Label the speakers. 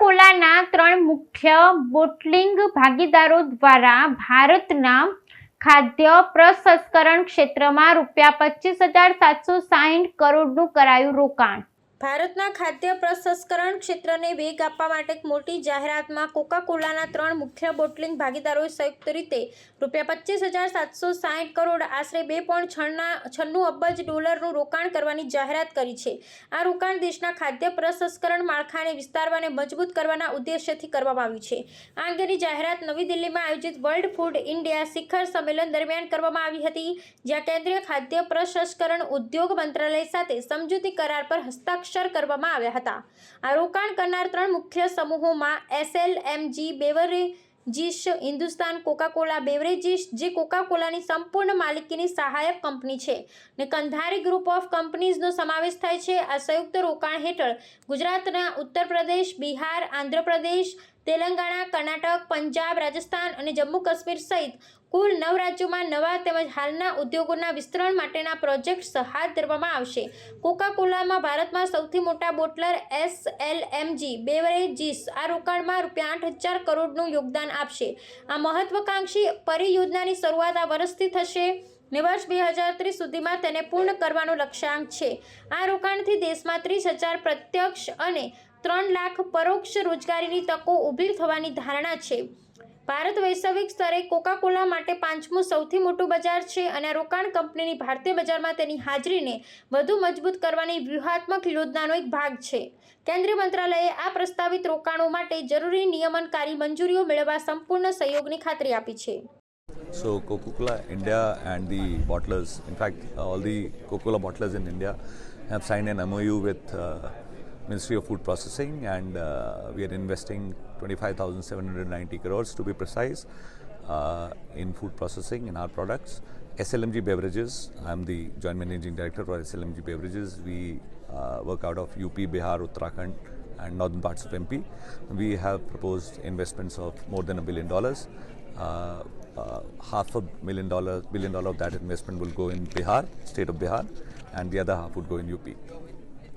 Speaker 1: કોકાકોલાના ત્રણ મુખ્ય બોટલિંગ ભાગીદારો દ્વારા ભારતના ખાદ્ય પ્રસંસ્કરણ ક્ષેત્રમાં રૂપિયા પચીસ હજાર સાતસો સાહીઠ કરોડનું કરાયું રોકાણ.
Speaker 2: ભારતના ખાદ્ય પ્રસંસ્કરણ ક્ષેત્રને વેગ આપવા માટે એક મોટી જાહેરાતમાં કોકા કોલાના ત્રણ મુખ્ય બોટલિંગ ભાગીદારોએ સંયુક્ત રીતે રૂપિયા પચીસ હજાર સાતસો સાહીઠ કરોડ આશરે બે પોઈન્ટ છન્નું અબજ ડોલરનું રોકાણ કરવાની જાહેરાત કરી છે. આ રોકાણ દેશના ખાદ્ય પ્રસંસ્કરણ માળખાને વિસ્તારવાને મજબૂત કરવાના ઉદ્દેશ્યથી કરવામાં આવ્યું છે. આ અંગેની જાહેરાત નવી દિલ્હીમાં આયોજિત વર્લ્ડ ફૂડ ઇન્ડિયા શિખર સંમેલન દરમિયાન કરવામાં આવી હતી, જ્યાં કેન્દ્રીય ખાદ્ય પ્રસંસ્કરણ ઉદ્યોગ મંત્રાલય સાથે સમજૂતી કરાર પર હસ્તાક્ષર કરવામાં આવ્યા હતા. આ રોકાણ કરનાર ત્રણ મુખ્ય સમૂહોમાં SLMG beverages Hindustan Coca Cola beverages જે કોકાકોલાની સંપૂર્ણ માલિકીની સહાયક કંપની છે ને કંધારી ગ્રુપ ઓફ કંપનીઝનો સમાવેશ થાય છે. આ સંયુક્ત રોકાણ હેઠળ ગુજરાતના ઉત્તર પ્રદેશ, બિહાર આંધ્રપ્રદેશ તેલંગાણા, કર્ણાટક, પંજાબ, રાજસ્થાન અને જમ્મુ કાશ્મીર સહિત કુલ નવ રાજ્યોમાં નવા તેમજ હાલના ઉદ્યોગોના વિસ્તરણ માટેના પ્રોજેક્ટ્સ હાથ ધરવામાં આવશે. કોકા કોલામાં ભારતમાં સૌથી મોટા bottler S L M G beverages આ રોકાણમાં રૂપિયા આઠ હજાર કરોડનું યોગદાન આપશે. આ મહત્વકાંક્ષી પરિયોજનાની શરૂઆત આ વર્ષથી થશે. ને વર્ષ બે હજાર ત્રીસ સુધીમાં તેને પૂર્ણ કરવાનો લક્ષ્યાંક છે. આ રોકાણથી દેશમાં ત્રીસ હજાર પ્રત્યક્ષ અને ત્રણ લાખ પરોક્ષ રોજગારીની તકો ઊભી થવાની ધારણા છે. ભારત વૈશ્વિક સ્તરે કોકા કોલા માટે પાંચમું સૌથી મોટું બજાર છે અને રોકાણ કંપનીની ભારતીય બજારમાં તેની હાજરીને વધુ મજબૂત કરવાની વ્યૂહાત્મક યોજનાનો એક ભાગ છે. કેન્દ્રીય મંત્રાલયે આ પ્રસ્તાવિત રોકાણો માટે જરૂરી નિયમનકારી મંજૂરીઓ મેળવવા સંપૂર્ણ સહયોગની ખાતરી આપી છે.
Speaker 3: So Coca-Cola India and the bottlers, in fact, all the Coca-Cola bottlers in India have signed an MOU with uh, Ministry of Food Processing, and uh, we are investing 25,790 crores to be precise uh, in food processing in our products. SLMG Beverages, I'm the joint managing director for SLMG Beverages. We uh, work out of UP, Bihar, Uttarakhand, and northern parts of MP. We have proposed investments of more than a billion dollars. Uh, uh, half a million dollar, billion dollar of that investment will go in Bihar, state of Bihar, and the other half would go in UP.